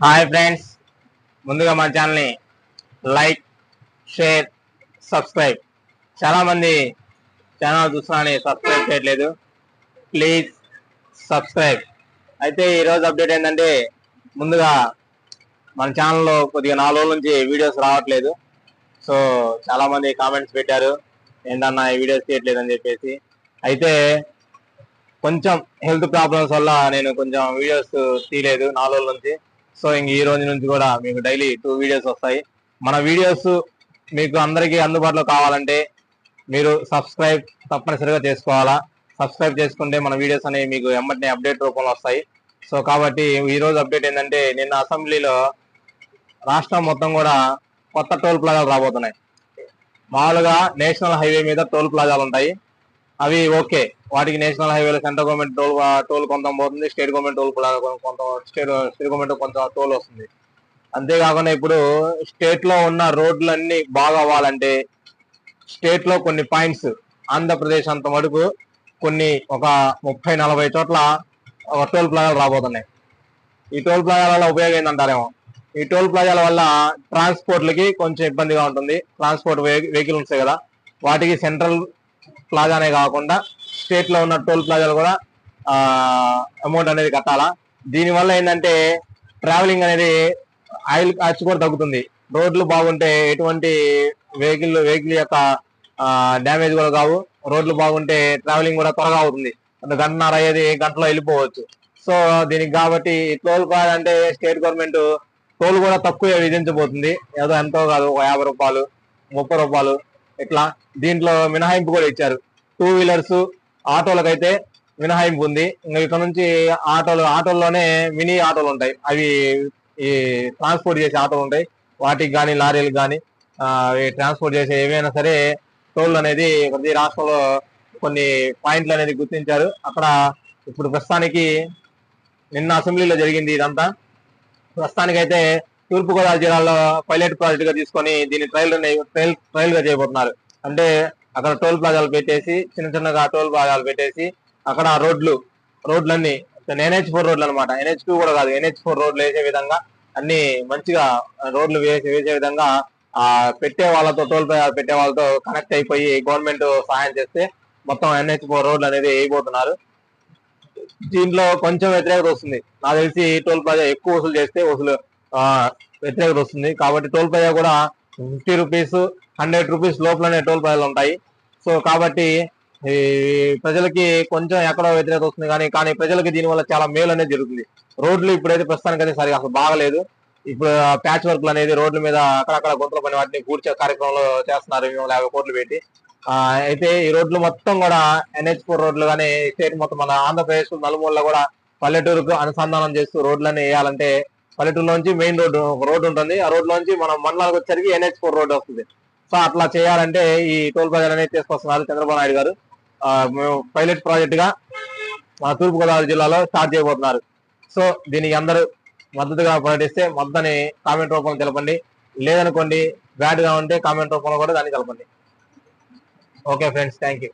Hi friends ముందుగా మా ఛానల్ని లైక్ షేర్ సబ్స్క్రైబ్ చాలామంది ఛానల్ చూస్తున్నారని సబ్స్క్రైబ్ చేయట్లేదు. ప్లీజ్ సబ్స్క్రైబ్ అయితే ఈరోజు అప్డేట్ ఏంటంటే ముందుగా మన ఛానల్లో కొద్దిగా నాలుగు రోజుల నుంచి వీడియోస్ రావట్లేదు. సో చాలామంది కామెంట్స్ పెట్టారు. ఏంటన్నా ఈ వీడియోస్ చేయట్లేదు అని చెప్పేసి. అయితే కొంచెం హెల్త్ ప్రాబ్లమ్స్ వల్ల నేను కొంచెం వీడియోస్ తీయలేదు నాలుగు రోజుల నుంచి. సో ఇంక ఈ రోజు నుంచి కూడా మీకు డైలీ టూ వీడియోస్ వస్తాయి. మన వీడియోస్ మీకు అందరికీ అందుబాటులో కావాలంటే మీరు సబ్స్క్రైబ్ తప్పనిసరిగా చేసుకోవాలా. సబ్స్క్రైబ్ చేసుకుంటే మన వీడియోస్ అనేవి మీకు ఎమ్మటినే అప్డేట్ రూపంలో వస్తాయి. సో కాబట్టి ఈ రోజు అప్డేట్ ఏంటంటే నిన్న అసెంబ్లీలో రాష్ట్రం మొత్తం కూడా కొత్త టోల్ ప్లాజాలు రాబోతున్నాయి. మామూలుగా నేషనల్ హైవే మీద టోల్ ప్లాజాలు ఉంటాయి. అవి ఓకే. వాటికి నేషనల్ హైవేలు సెంట్రల్ గవర్నమెంట్ టోల్ టోల్ కొంత పోతుంది స్టేట్ గవర్నమెంట్ టోల్ కూడా కొంత స్టేట్ స్టేట్ గవర్నమెంట్ కొంత టోల్ వస్తుంది. అంతేకాకుండా ఇప్పుడు స్టేట్లో ఉన్న రోడ్లన్నీ బాగా అవ్వాలంటే స్టేట్లో కొన్ని పాయింట్స్ ఆంధ్రప్రదేశ్ అంత మటుకు కొన్ని ఒక ముప్పై నలభై చోట్ల ఒక టోల్ ప్లాజాలు రాబోతున్నాయి. ఈ టోల్ ప్లాజాల వల్ల ఉపయోగం ఏంటంటారేమో ఈ టోల్ ప్లాజాల వల్ల ట్రాన్స్పోర్ట్లకి కొంచెం ఇబ్బందిగా ఉంటుంది. ట్రాన్స్పోర్ట్ వెహికల్ ఉంటాయి కదా వాటికి సెంట్రల్ ప్లాజానే కాకుండా స్టేట్లో ఉన్న టోల్ ప్లాజాలు కూడా అమౌంట్ అనేది కట్టాలా? దీనివల్ల ఏంటంటే ట్రావెలింగ్ అనేది ఆయిల్ ఖర్చు కూడా తగ్గుతుంది. రోడ్లు బాగుంటే ఎటువంటి వెహికల్ వెహికల్ యొక్క డ్యామేజ్ కూడా కావు. రోడ్లు బాగుంటే ట్రావెలింగ్ కూడా త్వరగా అవుతుంది. గంటన్నర అయ్యేది గంటలో వెళ్ళిపోవచ్చు. సో దీనికి కాబట్టి టోల్ కాదు అంటే స్టేట్ గవర్నమెంట్ టోల్ కూడా తక్కువ విధించబోతుంది. ఏదో ఎంతో కాదు ఒక యాభై రూపాయలు ముప్పై రూపాయలు. ఇట్లా దీంట్లో మినహాయింపు కూడా ఇచ్చారు. టూ వీలర్స్ ఆటోలకైతే మినహాయింపు ఉంది. ఇంకా ఇక్కడ నుంచి ఆటోలు ఆటోల్లోనే మినీ ఆటోలు ఉంటాయి. అవి ఈ ట్రాన్స్పోర్ట్ చేసే ఆటోలు ఉంటాయి. వాటికి కానీ లారీలకు కానీ ట్రాన్స్పోర్ట్ చేసే ఏవైనా సరే టోల్ అనేది ప్రతి రాష్ట్రంలో కొన్ని పాయింట్లు అనేది గుర్తించారు. అక్కడ ఇప్పుడు ప్రస్తుతానికి నిన్న అసెంబ్లీలో జరిగింది ఇదంతా. ప్రస్తుతానికైతే తూర్పుగోదావరి జిల్లాలో పైలట్ ప్రాజెక్ట్గా తీసుకొని దీన్ని ట్రయల్ ట్రయల్ ట్రయల్గా చేయబోతున్నారు. అంటే అక్కడ టోల్ ప్లాజాలు పెట్టేసి చిన్న చిన్నగా టోల్ ప్లాజాలు పెట్టేసి అక్కడ రోడ్లు రోడ్లన్నీ ఎన్హెచ్ ఫోర్ రోడ్లు అనమాట ఎన్హెచ్ టూ కూడా కాదు ఎన్హెచ్ ఫోర్ రోడ్లు వేసే విధంగా అన్ని మంచిగా రోడ్లు వేసే వేసే విధంగా ఆ పెట్టే వాళ్ళతో టోల్ ప్లాజాలు పెట్టే వాళ్ళతో కనెక్ట్ అయిపోయి గవర్నమెంట్ సహాయం చేస్తే మొత్తం ఎన్హెచ్ ఫోర్ రోడ్లు అనేది వేయబోతున్నారు. దీంట్లో కొంచెం వ్యతిరేకత వస్తుంది. నాకు తెలిసి టోల్ ప్లాజా ఎక్కువ వసూలు చేస్తే వసూలు వ్యతిరేకత వస్తుంది. కాబట్టి టోల్ ప్లాజా కూడా ఫిఫ్టీ రూపీస్ హండ్రెడ్ రూపీస్ లోపలనే టోల్ ప్లాజాలు ఉంటాయి. సో కాబట్టి ఈ ప్రజలకి కొంచెం ఎక్కడో వ్యతిరేకత వస్తుంది. కానీ కానీ ప్రజలకి దీనివల్ల చాలా మేలు అనేది జరుగుతుంది. రోడ్లు ఇప్పుడైతే ప్రస్తుతానికి అయితే సరిగా అసలు బాగలేదు. ఇప్పుడు ప్యాచ్ వర్క్లు అనేది రోడ్ల మీద అక్కడక్కడ గుంతలు పని వాటిని కూర్చే కార్యక్రమంలో చేస్తున్నారు. మేము యాభై కోట్లు పెట్టి. అయితే ఈ రోడ్లు మొత్తం కూడా ఎన్హెచ్ ఫోర్ రోడ్లు కానీ స్టేట్ మొత్తం మన ఆంధ్రప్రదేశ్ నలుమూలలో కూడా పల్లెటూరుకు అనుసంధానం చేస్తూ రోడ్లన్నీ వేయాలంటే పల్లెటూరులోంచి మెయిన్ రోడ్డు ఒక రోడ్డు ఉంటుంది. ఆ రోడ్ లోంచి మనం మండలానికి వచ్చేసరికి ఎన్హెచ్ ఫోర్ రోడ్ వస్తుంది. సో అట్లా చేయాలంటే ఈ టోల్ ప్లాజా అనేది తీసుకొస్తున్నారు చంద్రబాబు నాయుడు గారు. మేము పైలట్ ప్రాజెక్ట్గా మన తూర్పుగోదావరి జిల్లాలో స్టార్ట్ చేయబోతున్నారు. సో దీనికి అందరూ మద్దతుగా ప్రకటిస్తే మద్దతుని కామెంట్ రూపంలో తెలపండి. లేదనుకోండి బ్యాడ్గా ఉంటే కామెంట్ రూపంలో కూడా దాన్ని తెలపండి. Okay friends thank you